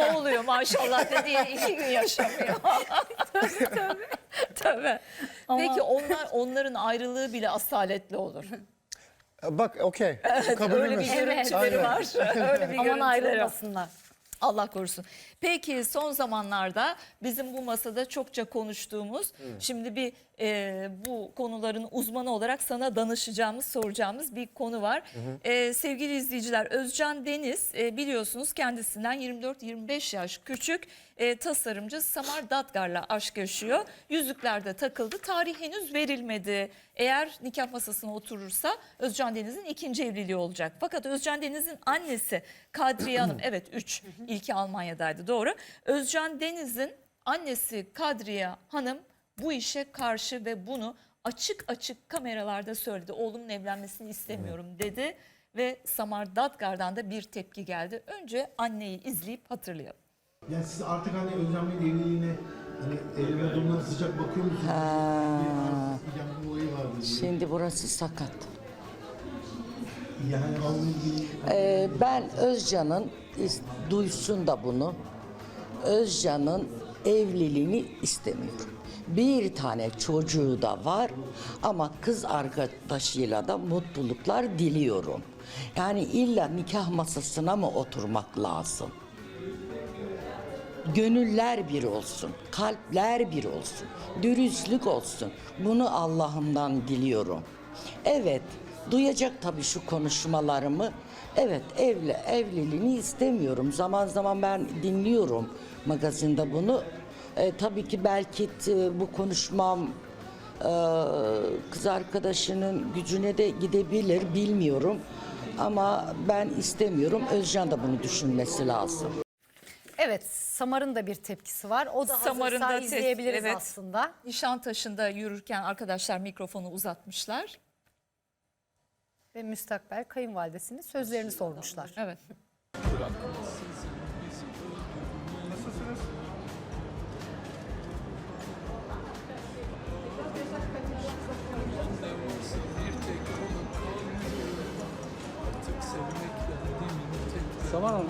ne oluyor maşallah da diye iki gün yaşamıyor. tabii tabii. Peki onlar onların ayrılığı bile asaletli olur. Bak okey. Kabul Öyle bir görüntüleri var. Öyle bir Aman ayrılmasınlar. Allah korusun. Peki son zamanlarda bizim bu masada çokça konuştuğumuz, şimdi bir e, bu konuların uzmanı olarak sana danışacağımız, soracağımız bir konu var. E, sevgili izleyiciler, Özcan Deniz e, biliyorsunuz kendisinden 24-25 yaş küçük e, tasarımcı Samar Datgar'la aşk yaşıyor. Yüzüklerde takıldı. Tarih henüz verilmedi. Eğer nikah masasına oturursa Özcan Deniz'in ikinci evliliği olacak. Fakat Özcan Deniz'in annesi Kadriye Hanım, evet 3, ilki Almanya'daydı doğru. Özcan Deniz'in annesi Kadriye Hanım bu işe karşı ve bunu açık açık kameralarda söyledi. Oğlumun evlenmesini istemiyorum dedi ve Samar Datgar'dan da bir tepki geldi. Önce anneyi izleyip hatırlayalım. Yani siz artık hani Özlem Bey'in evliliğine hani evlenme durumuna sıcak bakıyor musunuz? Bir artık yanma olayı vardı. diye. Şimdi burası sakat. Ee, ben Özcan'ın duysun da bunu. Özcan'ın evliliğini istemiyorum. Bir tane çocuğu da var ama kız arkadaşıyla da mutluluklar diliyorum. Yani illa nikah masasına mı oturmak lazım? Gönüller bir olsun, kalpler bir olsun, dürüstlük olsun. Bunu Allah'ımdan diliyorum. Evet, duyacak tabii şu konuşmalarımı. Evet, evli, evliliğini istemiyorum. Zaman zaman ben dinliyorum magazinde bunu. E, tabii ki belki t- bu konuşmam e, kız arkadaşının gücüne de gidebilir, bilmiyorum. Ama ben istemiyorum. Özcan da bunu düşünmesi lazım. Evet, Samar'ın da bir tepkisi var. O da Samar'ın hazırsa da izleyebiliriz evet. aslında. Nişantaşı'nda yürürken arkadaşlar mikrofonu uzatmışlar. Ve müstakbel kayınvalidesinin sözlerini sormuşlar. Evet. Saman Hanım,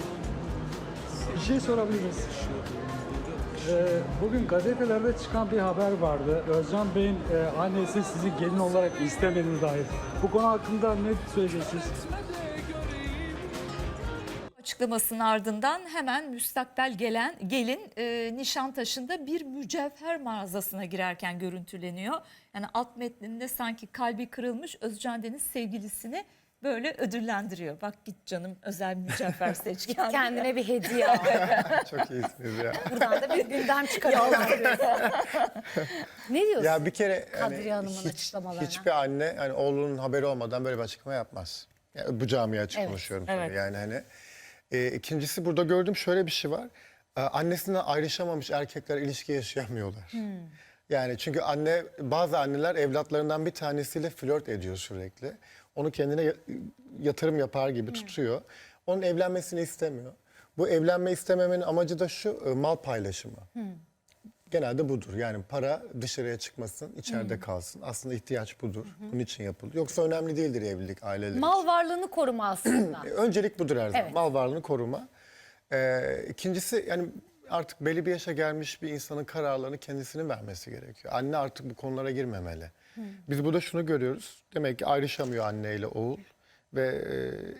bir şey sorabiliriz. Ee, bugün gazetelerde çıkan bir haber vardı. Özcan Bey'in e, annesi sizi gelin olarak istemediğine dair. Bu konu hakkında ne söyleyeceksiniz? Açıklamasının ardından hemen müstakbel gelen gelin e, Nişantaşı'nda bir mücevher mağazasına girerken görüntüleniyor. Yani alt metninde sanki kalbi kırılmış Özcan Deniz sevgilisini böyle ödüllendiriyor. Bak git canım özel mücevher seç kendine. Kendine bir hediye al. Çok iyisiniz ya. Buradan da bir gündem çıkarıyorlar. ne diyorsun? Ya bir kere Kadriye Hanım'ın hiç, açıklamalarına. hiçbir anne hani oğlunun haberi olmadan böyle bir açıklama yapmaz. Yani bu camiye açık Evet, konuşuyorum evet. tabii yani hani. E, ikincisi burada gördüğüm şöyle bir şey var. E, annesinden ayrışamamış erkekler ilişki yaşayamıyorlar. Hmm. Yani çünkü anne bazı anneler evlatlarından bir tanesiyle flört ediyor sürekli. Onu kendine ya- yatırım yapar gibi tutuyor. Onun evlenmesini istemiyor. Bu evlenme istememenin amacı da şu e, mal paylaşımı. Genelde budur. Yani para dışarıya çıkmasın, içeride kalsın. Aslında ihtiyaç budur. Bunun için yapılır. Yoksa önemli değildir evlilik aileler Mal varlığını koruma aslında. için. Öncelik budur her zaman. Evet. Mal varlığını koruma. Ee, ikincisi yani artık belli bir yaşa gelmiş bir insanın kararlarını kendisinin vermesi gerekiyor. Anne artık bu konulara girmemeli. Biz burada şunu görüyoruz. Demek ki ayrışamıyor anneyle oğul ve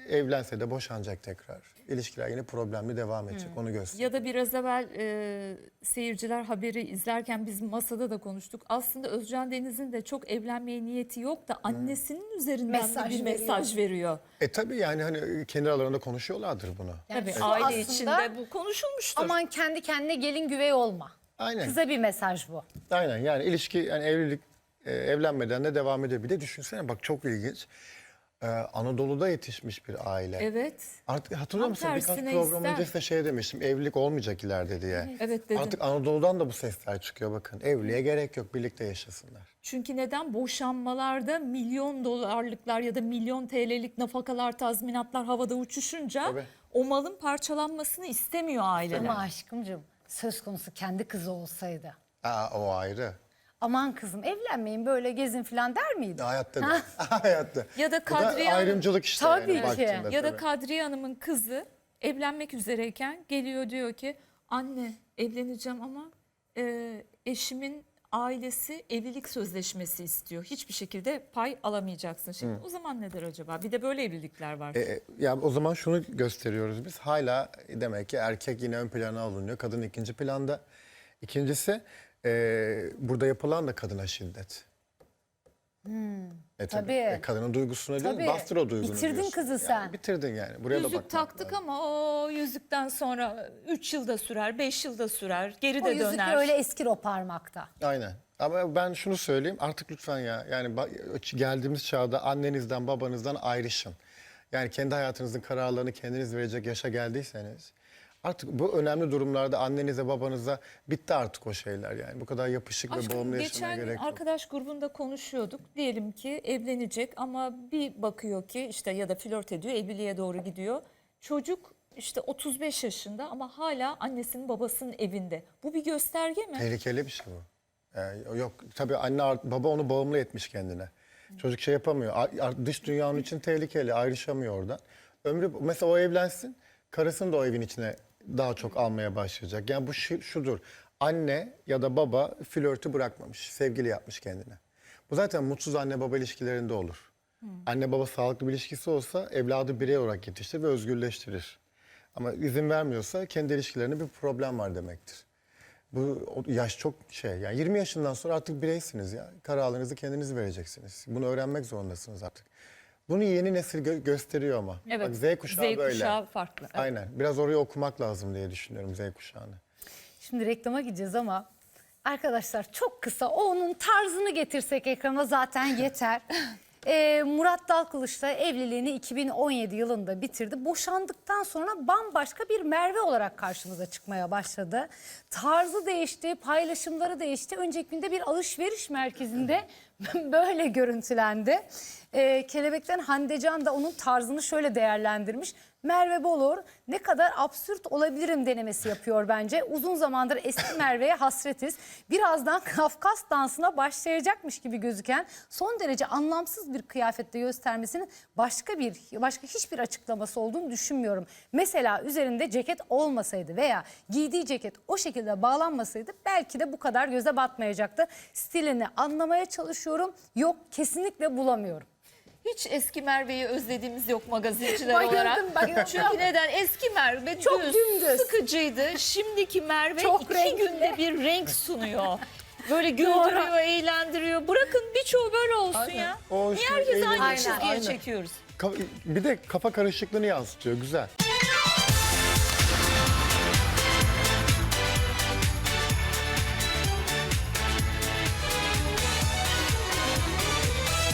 e, evlense de boşanacak tekrar. İlişkiler yine problemli devam edecek. Onu gösteriyor. Ya da biraz evvel e, seyirciler haberi izlerken biz masada da konuştuk. Aslında Özcan Deniz'in de çok evlenmeye niyeti yok da annesinin üzerinden de Mesaj bir veriyor. mesaj veriyor. E tabii yani hani kendi aralarında konuşuyorlardır bunu. Yani Tabii şu aile aslında içinde bu konuşulmuştur. Aman kendi kendine gelin güvey olma. Aynen. Kıza bir mesaj bu. Aynen yani ilişki yani evlilik e, evlenmeden de devam edebilir. Düşünsene bak çok ilginç. Ee, Anadolu'da yetişmiş bir aile. Evet. Artık hatırlıyor Tam musun? Birkaç tersine program ister. önce size şey demiştim. Evlilik olmayacak ileride diye. Evet dedin. Artık Anadolu'dan da bu sesler çıkıyor bakın. Evliliğe gerek yok. Birlikte yaşasınlar. Çünkü neden boşanmalarda milyon dolarlıklar ya da milyon TL'lik nafakalar, tazminatlar havada uçuşunca Tabii. o malın parçalanmasını istemiyor aileler. Ama aşkımcığım söz konusu kendi kızı olsaydı. Aa, o ayrı. Aman kızım evlenmeyin böyle gezin falan der miydi? Hayatta da. Hayatta. Ya da Bu da Kadriye Hanım- ayrımcılık işte. Tabii yani ki. baktığında Ya da tabii. Kadriye Hanım'ın kızı evlenmek üzereyken geliyor diyor ki anne evleneceğim ama e, eşimin ailesi evlilik sözleşmesi istiyor. Hiçbir şekilde pay alamayacaksın. Şimdi o zaman nedir acaba? Bir de böyle evlilikler var. E, ya o zaman şunu gösteriyoruz biz. Hala demek ki erkek yine ön plana alınıyor. Kadın ikinci planda. İkincisi e, burada yapılan da kadına şiddet. E, tabii. tabii. E, kadının duygusuna değil, Tabii. bastır o duygunu Bitirdin diyorsun. kızı Yani sen. bitirdin yani. Buraya da Yüzük bakmak taktık lazım. ama o yüzükten sonra 3 yılda sürer, 5 yılda sürer, geri O de yüzük döner. öyle eskir o parmakta. Aynen. Ama ben şunu söyleyeyim artık lütfen ya yani geldiğimiz çağda annenizden babanızdan ayrışın. Yani kendi hayatınızın kararlarını kendiniz verecek yaşa geldiyseniz artık bu önemli durumlarda annenize babanıza bitti artık o şeyler yani. Bu kadar yapışık ve Aşkım bağımlı yaşamaya geçen gün gerek yok. arkadaş grubunda konuşuyorduk. Diyelim ki evlenecek ama bir bakıyor ki işte ya da flört ediyor, evliliğe doğru gidiyor. Çocuk işte 35 yaşında ama hala annesinin babasının evinde. Bu bir gösterge mi? Tehlikeli bir şey bu. Yani yok tabii anne baba onu bağımlı etmiş kendine. Çocuk şey yapamıyor. Dış dünyanın için tehlikeli. Ayrışamıyor oradan. Ömrü mesela o evlensin. Karısını da o evin içine daha çok almaya başlayacak. Yani bu şu- şudur. Anne ya da baba flörtü bırakmamış. Sevgili yapmış kendine. Bu zaten mutsuz anne baba ilişkilerinde olur. Anne baba sağlıklı bir ilişkisi olsa evladı birey olarak yetiştirir ve özgürleştirir. Ama izin vermiyorsa kendi ilişkilerinde bir problem var demektir. Bu yaş çok şey yani 20 yaşından sonra artık bireysiniz ya. Kararlarınızı kendiniz vereceksiniz. Bunu öğrenmek zorundasınız artık. Bunu yeni nesil gö- gösteriyor ama. Evet. Bak Z kuşağı Z böyle. kuşağı farklı. Evet. Aynen. Biraz orayı okumak lazım diye düşünüyorum Z kuşağını. Şimdi reklama gideceğiz ama arkadaşlar çok kısa onun tarzını getirsek ekrana zaten yeter. Ee, Murat Dalkılıç'la evliliğini 2017 yılında bitirdi. Boşandıktan sonra bambaşka bir Merve olarak karşımıza çıkmaya başladı. Tarzı değişti, paylaşımları değişti. Önceki günde bir alışveriş merkezinde böyle görüntülendi. Ee, Kelebekten Hande Can da onun tarzını şöyle değerlendirmiş. Merve Bolur ne kadar absürt olabilirim denemesi yapıyor bence. Uzun zamandır eski Merve'ye hasretiz. Birazdan Kafkas dansına başlayacakmış gibi gözüken son derece anlamsız bir kıyafette göstermesinin başka bir başka hiçbir açıklaması olduğunu düşünmüyorum. Mesela üzerinde ceket olmasaydı veya giydiği ceket o şekilde bağlanmasaydı belki de bu kadar göze batmayacaktı. Stilini anlamaya çalışıyorum. Yok kesinlikle bulamıyorum. Hiç eski Merve'yi özlediğimiz yok magazinciler Bayıldım, olarak. bayıldım. Çünkü neden? Eski Merve Çok düz, dümdüz. sıkıcıydı. Şimdiki Merve Çok iki renkli. günde bir renk sunuyor. Böyle güldürüyor, eğlendiriyor. Bırakın birçoğu böyle olsun ya. O Niye şey herkes aynı eğlenceli. çizgiye Aynen. çekiyoruz? Ka- Bir de kafa karışıklığını yansıtıyor. Güzel.